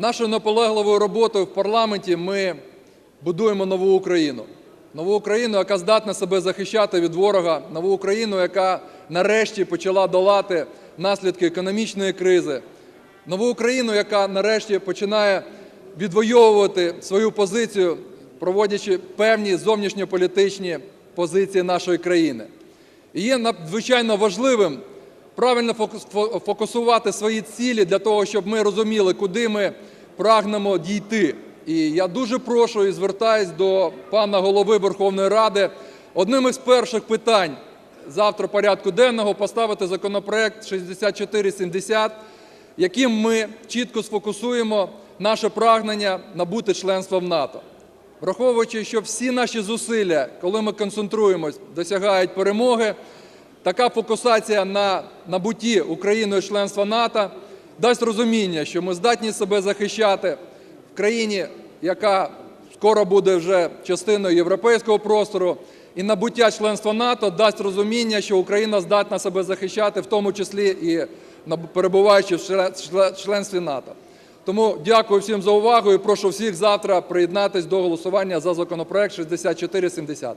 Нашою наполегливою роботою в парламенті ми будуємо нову Україну. Нову Україну, яка здатна себе захищати від ворога, нову Україну, яка нарешті почала долати наслідки економічної кризи, нову Україну, яка нарешті починає відвоювати свою позицію, проводячи певні зовнішньополітичні позиції нашої країни. І є надзвичайно важливим правильно фокус- фокусувати свої цілі для того, щоб ми розуміли, куди ми прагнемо дійти. І я дуже прошу і звертаюсь до пана Голови Верховної Ради. Одним із перших питань завтра порядку денного поставити законопроект 6470, яким ми чітко сфокусуємо наше прагнення набути членства в НАТО. Враховуючи, що всі наші зусилля, коли ми концентруємось, досягають перемоги, така фокусація на набутті Україною членства НАТО дасть розуміння, що ми здатні себе захищати в країні, яка скоро буде вже частиною європейського простору, і набуття членства НАТО дасть розуміння, що Україна здатна себе захищати, в тому числі і перебуваючи в чле- чле- членстві НАТО. Тому дякую всім за увагу і прошу всіх завтра приєднатись до голосування за законопроект 6470.